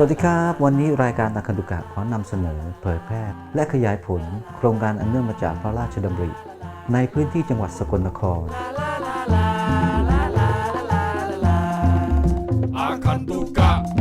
สวัสดีครับ วันนี้รายการตาคันตุกะขอนำเสนอ เผยแพร่ และขยายผล โครงการอันเนื่องมาจากพระราชดำริ ในพื้นที่จังหวัดสกลนคร อาคันตุกะ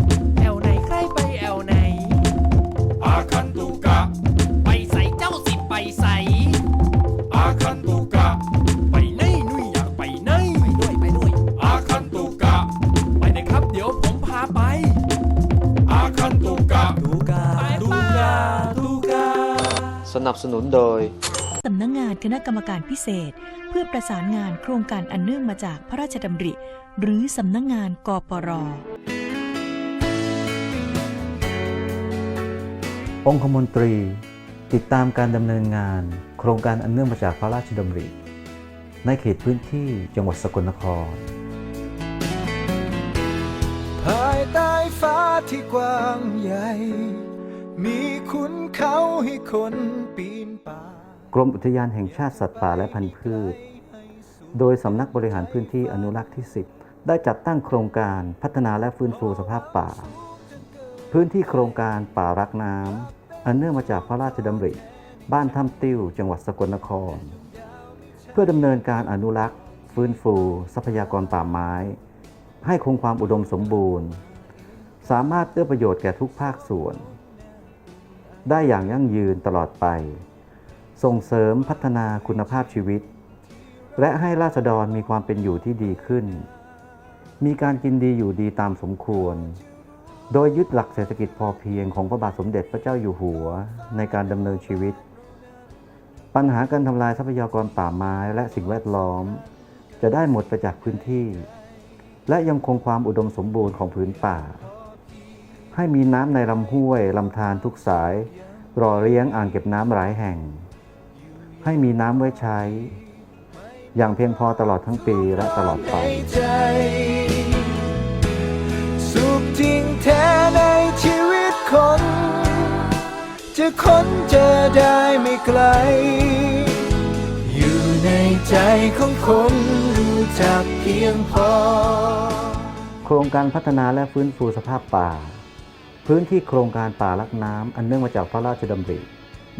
สนับสนุนโดย สำนักงงานคณะกรรมการพิเศษ เพื่อประสานงานโครงการอันเนื่องมาจากพระราชดำริ หรือสำนักงงานกปร องคมนตรี ติดตามการดำเนินงาน โครงการอันเนื่องมาจากพระราชดำริ ในเขตพื้นที่จังหวัดสกลนคร ภายใต้ฟ้าที่กว้างใหญ่ มีขุนเขาให้คนปีนป่ากรมอุทยานแห่งชาติสัตว์ป่าและพันธุ์พืช โดยสำนักบริหารพื้นที่อนุรักษ์ที่ 10 ได้จัดตั้งโครงการพัฒนาและฟื้นฟูสภาพป่า พื้นที่โครงการป่ารักน้ำอันเนื่องมาจากพระราชดำริ บ้านถ้ำติ้ว จังหวัดสกลนคร เพื่อดำเนินการอนุรักษ์ฟื้นฟู ทรัพยากรป่าไม้ ให้คงความอุดมสมบูรณ์ สามารถเอื้อประโยชน์แก่ทุกภาคส่วน ได้อย่างยั่งยืนตลอดไป ส่งเสริมพัฒนาคุณภาพชีวิต และให้ราษฎรมีความเป็นอยู่ที่ดีขึ้น มีการกินดีอยู่ดีตามสมควร โดยยึดหลักเศรษฐกิจพอเพียงของพระบาทสมเด็จพระเจ้าอยู่หัวในการดำเนินชีวิต ปัญหาการทำลายทรัพยากรป่าไม้และสิ่งแวดล้อม จะได้หมดไปจากพื้นที่ และยังคงความอุดมสมบูรณ์ของผืนป่าให้มีน้ำในลำห้วยลำธารทุกสาย รอเลี้ยงอ่างเก็บน้ำหลายแห่ง ให้มีน้ำไว้ใช้ อย่างเพียงพอตลอดทั้งปีและตลอดไปใจสุขจริงแท้ในชีวิตคน จะค้นเจอได้ไม่ไกล อยู่ในใจของคนรู้จักเพียงพอ โครงการพัฒนาและฟื้นฟูสภาพป่า พื้นที่โครงการป่ารักน้ำอันเนื่องมาจากพระราชดำริ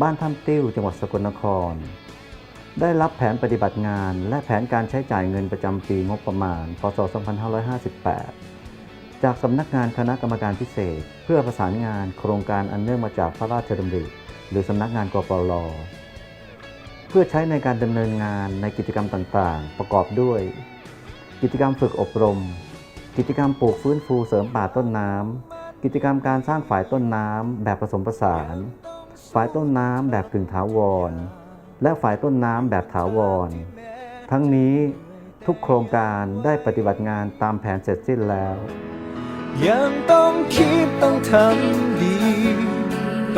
บ้านถ้ำติ้วจังหวัดสกลนคร ได้รับแผนปฏิบัติงาน และแผนการใช้จ่ายเงินประจำปีงบประมาณ พศ 2558 จากสำนักงานคณะกรรมการพิเศษ เพื่อประสานงานโครงการอันเนื่องมาจากพระราชดำริ หรือสำนักงานกปรเพื่อใช้ในการดำเนินงานในกิจกรรมต่างๆ ประกอบด้วย กิจกรรมฝึกอบรม กิจกรรมปลูกฟื้นฟูเสริมป่าต้นน้ำ กิจกรรมการสร้างฝายต้นน้ำแบบผสมผสานฝายต้นน้ำแบบกึ่งถาวร และฝายต้นน้ำแบบถาวร ทั้งนี้ทุกโครงการได้ปฏิบัติงานตามแผนเสร็จสิ้นแล้ว ยังต้องคิดต้องทำดี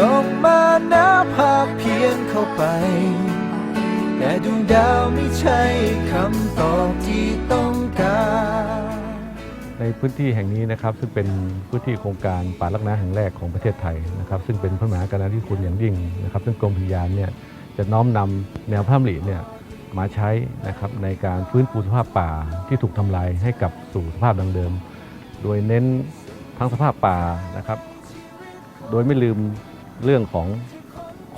ต้องมาหนับภาคเพียนเข้าไป แต่ดวงดาวไม่ใช่คำตอบที่ต้องการ ในพื้นที่แห่งนี้นะครับ ซึ่งเป็นพื้นที่โครงการป่าลักน้ำแห่งแรกของประเทศไทยนะครับซึ่งเป็นพระมหากรุณาธิคุณอย่างยิ่งนะครับ ซึ่งกรมพิยานเนี่ยจะน้อมนำแนวพระดำริเนี่ยมาใช้นะครับในการฟื้นฟูสภาพป่าที่ถูกทำลายให้กลับสู่สภาพดังเดิม โดยเน้นทั้งสภาพป่านะครับ โดยไม่ลืมเรื่องของ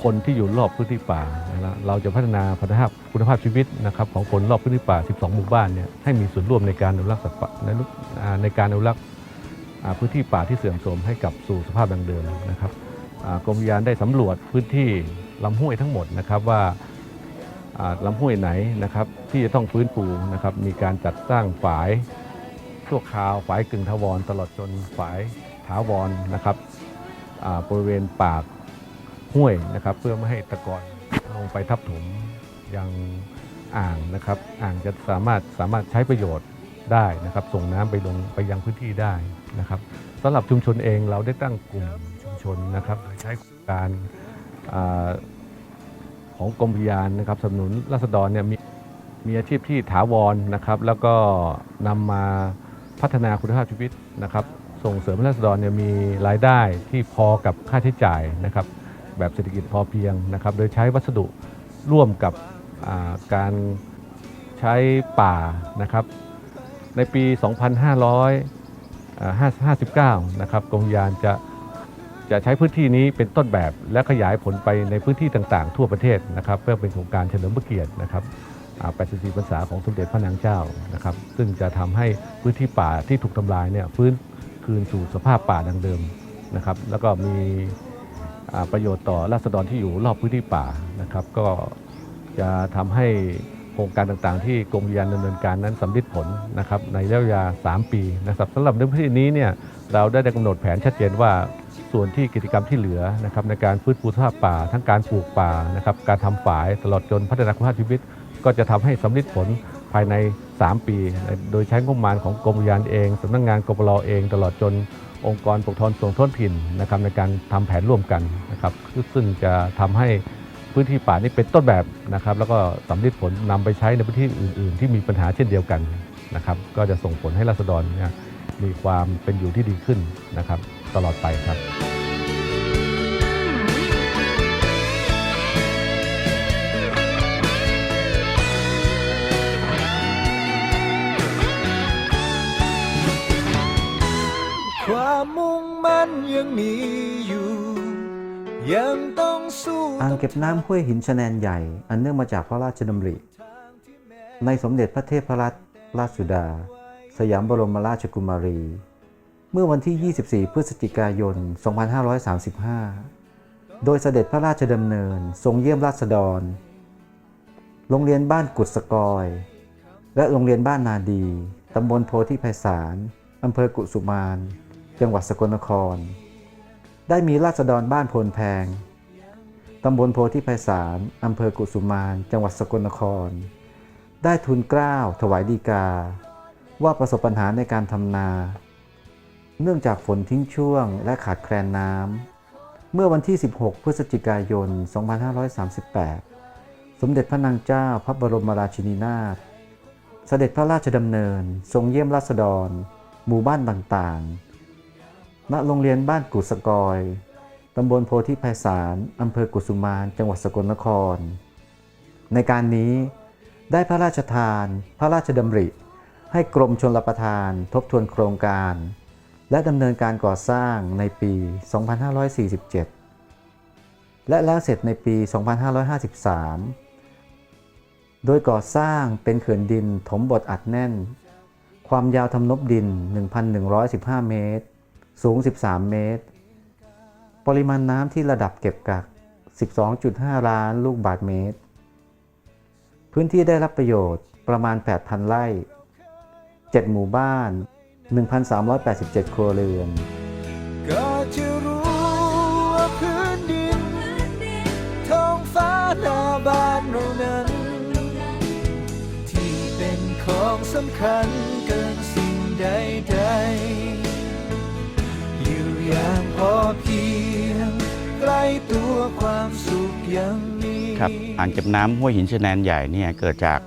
คนที่อยู่รอบพื้นที่ป่านะครับเราจะพัฒนาคุณภาพคุณภาพชีวิตนะครับของคนรอบพื้นที่ป่า 12 หมู่บ้านเนี่ยให้มีส่วนร่วมในการอนุรักษ์สัตว์ป่าในในการอนุรักษ์พื้นที่ป่าที่เสื่อมโทรมให้กลับสู่สภาพดังเดิมนะครับกรมยานได้สำรวจพื้นที่ลำห้วยทั้งหมดนะครับว่าลำห้วยไหนนะครับที่จะต้องฟื้นฟูนะครับมีการจัดสร้างฝายชั่วคราวฝายกึ่งถาวรตลอดจนฝายถาวรนะครับบริเวณปาก ห้วยนะครับ เพื่อไม่ให้ตะกอนลงไปทับถมยังอ่างนะครับ อ่างจะสามารถสามารถใช้ประโยชน์ได้นะครับ ส่งน้ำไปลงไปยังพื้นที่ได้นะครับสำหรับชุมชนเองเราได้ตั้งกลุ่มชุมชนนะครับโดยใช้การอของกรมพิยานนะครับสนับสนุนรัษฎรเนี่ยมีมีอาชีพที่ถาวรนะครับ แล้วก็นำมาพัฒนาคุณภาพชีวิตนะครับ ส่งเสริมให้รัษฎรเนี่ยมีรายได้ที่พอกับค่าใช้จ่ายนะครับ แบบเศรษฐกิจพอเพียงนะครับโดยใช้วัสดุร่วมกับการใช้ป่านะครับ ในปี 2559 นะครับกรมยานจะจะใช้พื้นที่นี้เป็นต้นแบบและขยายผลไปในพื้นที่ต่างๆ ทั่วประเทศนะครับ เพื่อเป็นโครงการเฉลิมพระเกียรตินะครับ84พรรษาของสมเด็จพระนางเจ้านะครับ ซึ่งจะทำให้พื้นที่ป่าที่ถูกทำลายเนี่ยฟื้นคืนสู่สภาพป่าดังเดิมนะครับ แล้วก็มี ประโยชน์ต่อราษฎรที่อยู่รอบพื้นที่ป่านะครับ ก็จะทำให้โครงการต่างๆ ที่กรมอุทยานดำเนินการนั้นสำลิดผลนะครับในระยะเวลา 3 ปีนะครับสำหรับในพื้นที่นี้เนี่ยเราได้กำหนดแผนชัดเจนว่าส่วนที่กิจกรรมที่เหลือนะครับในการฟื้นฟูสภาพป่า ทั้งการปลูกป่านะครับการทำฝายตลอดจนพัฒนาคุณภาพชีวิต ก็จะทำให้สำลิดผล ภายใน 3 ปี โดยใช้งบประมาณของกรมอุทยานเองสำนักงานกปรเอง ตลอดจนองค์กรปกครองส่วนท้องถิ่นนะครับในการทำแผนร่วมกันนะครับซึ่งจะทำให้พื้นที่ป่านี้เป็นต้นแบบนะครับ แล้วก็สำลิดผลนำไปใช้ในพื้นที่อื่น ๆ ที่มีปัญหาเช่นเดียวกันนะครับ ก็จะส่งผลให้ราษฎรมีความเป็นอยู่ที่ดีขึ้นนะครับ ตลอดไปครับ มันยังมีอยู่ ยังต้องสู้อ่างเก็บน้ำห้วยหินชะแนนใหญ่ อันเนื่องมาจากพระราชดำริ ในสมเด็จพระเทพรัตนราชสุดา สยามบรมราชกุมารี เมื่อวันที่ 24 พฤศจิกายน 2535 โดยเสด็จพระราชดำเนิน ทรงเยี่ยมราษฎร โรงเรียนบ้านกุดสกอย และโรงเรียนบ้านนาดี ตำบลโพธิไพศาล อำเภอกุสุมาน จังหวัดสกลนคร ได้มีราษฎรบ้านโพนแพง ตำบลโพธิไพศาลอำเภอกุสุมาน จังหวัดสกลนคร ได้ทูลเกล้าวถวายดีกา ว่าประสบปัญหาในการทำนา เนื่องจากฝนทิ้งช่วงและขาดแคลนน้ำ เมื่อวันที่ 16 พฤศจิกายน 2538 สมเด็จพระนางเจ้าพระบรมราชินีนาถเสด็จพระราชดำเนิน ทรงเยี่ยมราษฎร หมู่บ้านต่างๆ ณโรงเรียนบ้านกุสกอย ตำบลโพธิไพศาล อำเภอกุสุมาน จังหวัดสกลนคร ในการนี้ได้พระราชทาน พระราชดำริ ให้กรมชลประทาน ทบทวนโครงการ และดำเนินการก่อสร้างในปี 2547 และแล้วเสร็จในปี 2553 โดยก่อสร้างเป็นเขื่อนดินถมบดอัดแน่น ความยาวทำนบดิน 1,115 เมตร สูง 13 เมตร ปริมาณน้ำที่ระดับเก็บกัก 12.5 ล้านลูกบาศก์เมตร พื้นที่ได้รับประโยชน์ประมาณ 8,000 ไร่ 7 หมู่บ้าน 1,387 ครัวเรือนก็จะรู้ว่าพื้นดินท้องฟ้าหน้าบ้านเรานั้น ที่เป็นของสำคัญเกินสิ่งใดๆ อย่างพอเพียงใกล้ตัวความสุขยังมีครับอ่างเก็บน้ำห้วยหินชะแนนใหญ่เนี่ยเกิดจาก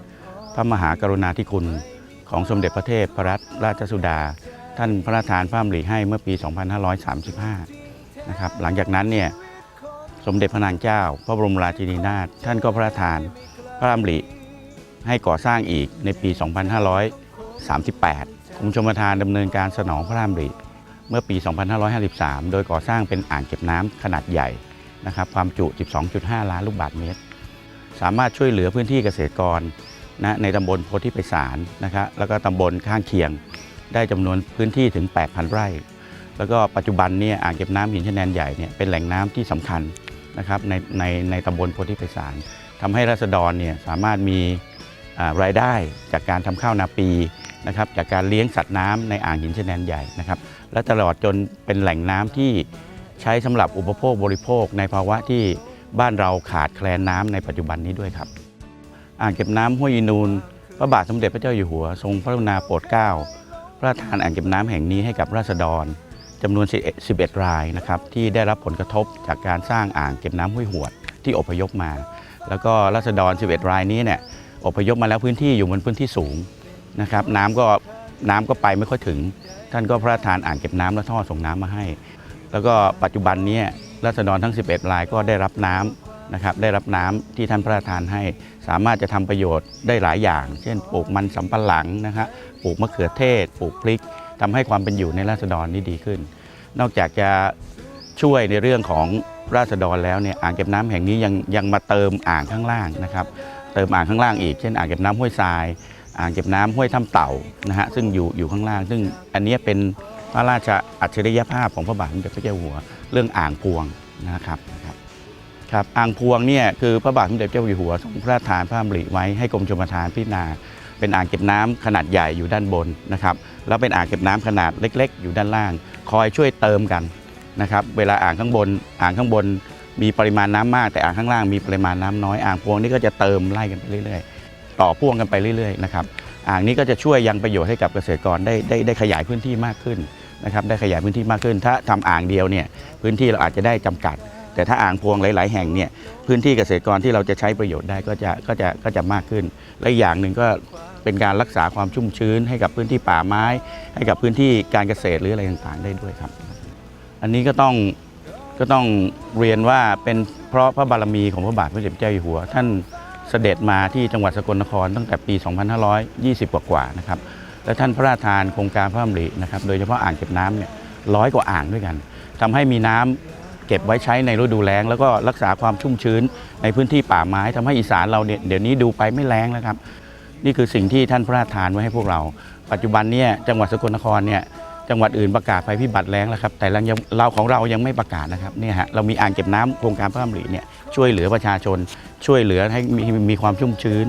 พระมหากรุณาธิคุณของสมเด็จพระเทพรัตนราชสุดา ท่านพระราชทานพระดำริให้เมื่อปี 2535 นะครับ หลังจากนั้นเนี่ยสมเด็จพระนางเจ้า พระบรมราชินีนาถท่านก็พระราชทานพระดำริให้ก่อสร้างอีกในปี 2538กรมชลประทานดำเนินการสนองพระดำริ เมื่อปี 2553 โดยก่อสร้างเป็นอ่างเก็บน้ำขนาดใหญ่นะครับความจุ 12.5 ล้านลูกบาศก์เมตร สามารถช่วยเหลือพื้นที่เกษตรกรนะในตำบลโพธิไพศาลนะครับแล้วก็ตำบลข้างเคียง ได้จำนวนพื้นที่ถึง 8,000 ไร่ แล้วก็ปัจจุบันเนี่ยอ่างเก็บน้ำหินชะแนนใหญ่เนี่ยเป็นแหล่งน้ำที่สำคัญนะครับในในในตำบลโพธิไพศาลทำให้ราษฎรเนี่ยสามารถมีรายได้จากการทำข้าวนาปีนะครับจากการเลี้ยงสัตว์น้ำในอ่างหินชะแนนใหญ่นะครับ และตลอดจนเป็นแหล่งน้ำที่ใช้สำหรับอุปโภคบริโภค ในภาวะที่บ้านเราขาดแคลนน้ำในปัจจุบันนี้ด้วยครับ อ่างเก็บน้ำห้วยอีนูนพระบาทสมเด็จพระเจ้าอยู่หัว ทรงพระกรุณาโปรดเกล้าพระราชทานอ่างเก็บน้ำแห่งนี้ให้กับราษฎรจำนวน 11 รายนะครับที่ได้รับผลกระทบจากการสร้างอ่างเก็บน้ำห้วยหวดที่อพยพมา แล้วก็ราษฎร 11 รายนี้เนี่ยอพยพมาแล้วพื้นที่อยู่บนพื้นที่สูงนะครับน้ำก็น้ำก็ไปไม่ค่อยถึง ท่านก็พระราชทานอ่างเก็บน้ำและท่อส่งน้ำมาให้ แล้วก็ปัจจุบันนี้ราษฎรทั้ง 11 รายก็ได้รับน้ำนะครับได้รับน้ำที่ท่านพระราชทานให้ สามารถจะทำประโยชน์ได้หลายอย่าง เช่นปลูกมันสำปะหลังนะครับปลูกมะเขือเทศ ปลูกพริกทำให้ความเป็นอยู่ในราษฎรนี่ดีขึ้น นอกจากจะช่วยในเรื่องของราษฎรแล้วเนี่ยอ่างเก็บน้ำแห่งนี้ยังยังมาเติมอ่างข้างล่างนะครับเติมอ่างข้างล่างอีกเช่นอ่างเก็บน้ำห้วยทราย อ่างเก็บน้ำห้วยถ้ำเต่านะฮะซึ่งอยู่อยู่ข้างล่าง ซึ่งอันนี้เป็นพระราชอัจฉริยภาพของพระบาทสมเด็จพระเจ้าหัว เรื่องอ่างพวงนะครับนะครับครับอ่างพวงเนี่ยคือพระบาทสมเด็จพระเจ้าอยู่หัวทรงพระราชทานพระดำริไว้ให้กรมชลประทานพิจารณา เป็นอ่างเก็บน้ำขนาดใหญ่อยู่ด้านบนนะครับแล้วเป็นอ่างเก็บน้ำขนาดเล็ก ๆ อยู่ด้านล่าง คอยช่วยเติมกันนะครับเวลาอ่างข้างบนอ่างข้างบนมีปริมาณน้ำมากแต่อ่างข้างล่างมีปริมาณน้ำน้อยอ่างพวงนี่ก็จะเติมไล่กันไปเรื่อยๆ ต่อพ่วงกันไปเรื่อยๆนะครับอ่างนี้ก็จะช่วยยังประโยชน์ให้กับเกษตรกรได้ได้ได้ขยายพื้นที่มากขึ้นนะครับได้ขยายพื้นที่มากขึ้น ถ้าทำอ่างเดียวเนี่ยพื้นที่เราอาจจะได้จำกัด แต่ถ้าอ่างพวงหลาย ๆ แห่งเนี่ยพื้นที่เกษตรกรที่เราจะใช้ประโยชน์ได้ก็จะก็จะก็จะมากขึ้น และอย่างหนึ่งก็เป็นการรักษาความชุ่มชื้น ให้กับพื้นที่ป่าไม้ ให้กับพื้นที่การเกษตรหรืออะไรต่างๆ ได้ด้วยครับ อันนี้ก็ต้องก็ต้องเรียนว่าเป็นเพราะพระบารมีของพระบาทสมเด็จพระเจ้าอยู่หัว ท่าน เสด็จมาที่จังหวัดสกลนครตั้งแต่ปี 2520 กว่าๆนะครับ และท่านพระราชทานโครงการพระดำรินะครับ โดยเฉพาะอ่างเก็บน้ำเนี่ยร้อยกว่าอ่างด้วยกันทำให้มีน้ำเก็บไว้ใช้ในฤดูแล้ง แล้วก็รักษาความชุ่มชื้นในพื้นที่ป่าไม้ทำให้อีสานเราเนี่ยเดี๋ยวนี้ดูไปไม่แล้งแล้วครับ นี่คือสิ่งที่ท่านพระราชทานไว้ให้พวกเรา ปัจจุบันเนี่ยจังหวัดสกลนครเนี่ย จังหวัดอื่นประกาศภัยพิบัติแล้งแล้วครับ แต่เรายังเราของเรายังไม่ประกาศนะครับเนี่ยฮะเรามีอ่างเก็บน้ำโครงการพระดำริเนี่ยช่วยเหลือประชาชน ช่วยเหลือให้มีมีความชุ่มชื้น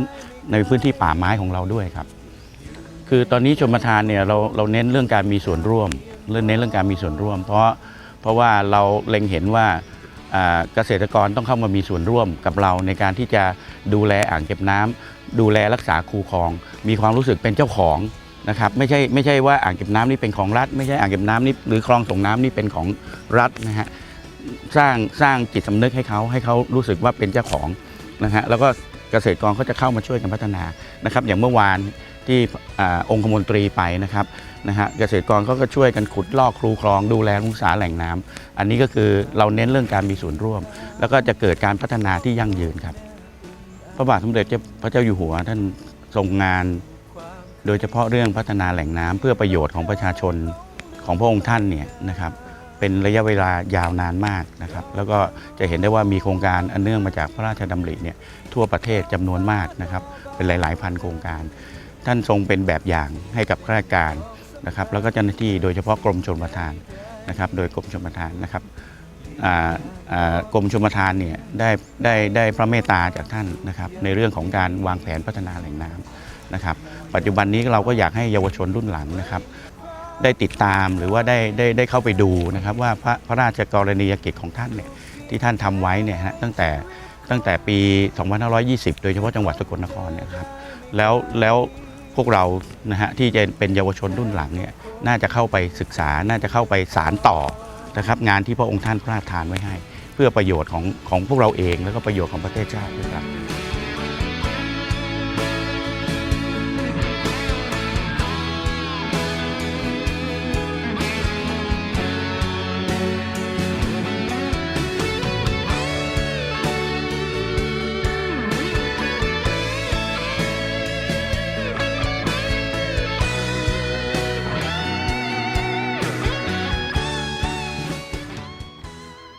ในพื้นที่ป่าไม้ของเราด้วยครับ คือตอนนี้ชมประทานเนี่ยเราเราเน้นเรื่องการมีส่วนร่วมเรื่องเน้นเรื่องการมีส่วนร่วม เพราะเพราะว่าเราเล็งเห็นว่าเกษตรกรต้องเข้ามามีส่วนร่วมกับเราในการที่จะดูแลอ่างเก็บน้ำดูแลรักษาคูคลอง มีความรู้สึกเป็นเจ้าของ นะครับไม่ใช่ไม่ใช่ว่าอ่างเก็บน้ำนี่เป็นของรัฐ ไม่ใช่อ่างเก็บน้ำนี่หรือคลองส่งน้ำนี่เป็นของรัฐนะฮะสร้างสร้างจิตสำนึกให้เขาให้เขารู้สึกว่าเป็นเจ้าของนะฮะแล้วก็เกษตรกรเขาจะเข้ามาช่วยกันพัฒนานะครับ อย่างเมื่อวานที่อองคมนตรีไปนะครับนะฮะเกษตรกรเขาก็ช่วยกันขุดลอกครูคลองดูแลรักษาแหล่งน้ำอันนี้ก็คือเราเน้นเรื่องการมีส่วนร่วม แล้วก็จะเกิดการพัฒนาที่ยั่งยืนครับ พระบาทสมเด็จพระเจ้าอยู่หัวท่านทรงงาน โดยเฉพาะเรื่องพัฒนาแหล่งน้ำเพื่อประโยชน์ของประชาชนของพระองค์ท่านเนี่ยนะครับเป็นระยะเวลายาวนานมากนะครับแล้วก็จะเห็นได้ว่ามีโครงการอันเนื่องมาจากพระราชดำริเนี่ยทั่วประเทศจำนวนมากนะครับเป็นหลาย ๆ พันโครงการ ท่านทรงเป็นแบบอย่างให้กับข้าราชการนะครับแล้วก็เจ้าหน้าที่โดยเฉพาะกรมชลประทานนะครับโดยกรมชลประทานนะครับกรมชลประทานเนี่ยได้ได้ได้พระเมตตาจากท่านนะครับในเรื่องของการวางแผนพัฒนาแหล่งน้ำนะครับ ปัจจุบันนี้เราก็อยากให้เยาวชนรุ่นหลังนะครับ ได้ติดตามหรือว่าได้ได้ได้เข้าไปดูนะครับว่าพระพระราชกรณียกิจของท่านเนี่ยที่ท่านทำไว้เนี่ยฮะตั้งแต่ตั้งแต่ปี 2520 โดยเฉพาะจังหวัดสกลนครเนี่ยครับแล้วแล้วพวกเรานะฮะที่จะเป็นเยาวชนรุ่นหลังเนี่ยน่าจะเข้าไปศึกษาน่าจะเข้าไปสารต่อนะครับงานที่พระองค์ท่านพระราชทานไว้ให้ เพื่อประโยชน์ของของพวกเราเอง แล้วก็ประโยชน์ของประเทศชาติด้วยครับ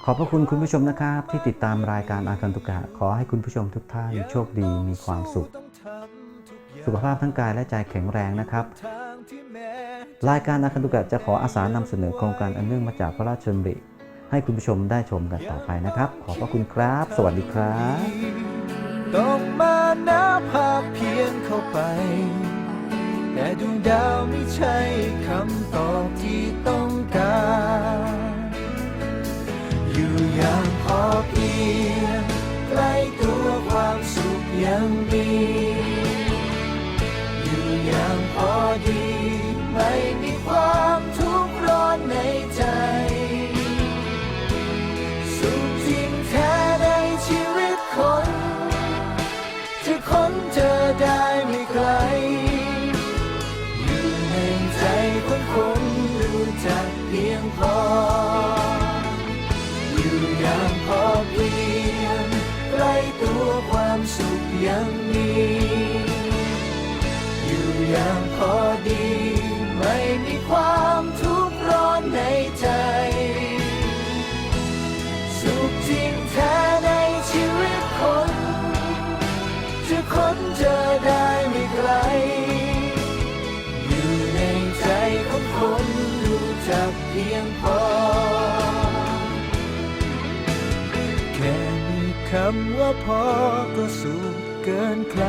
ขอบพระคุณคุณผู้ชมนะครับ ที่ติดตามรายการอาคันตุกะ ขอให้คุณผู้ชมทุกท่านโชคดีมีความสุข สุขภาพทั้งกายและใจแข็งแรงนะครับ รายการอาคันตุกะจะขออาสานำเสนอโครงการอันเนื่องมาจากพระราชดำริให้คุณผู้ชมได้ชมกันต่อไปนะครับ ขอบพระคุณครับ สวัสดีครับต้องมานับภาพเพียงเข้าไป แต่ดวงดาวไม่ใช่คำตอบที่ต้องการ อยู่อย่างพอเพียงใกล้ตัวความสุขยังมี อยู่อย่างพอดี ไม่มีความทุกข์ร้อนในใจำว่าพอก็สูงเกินใคร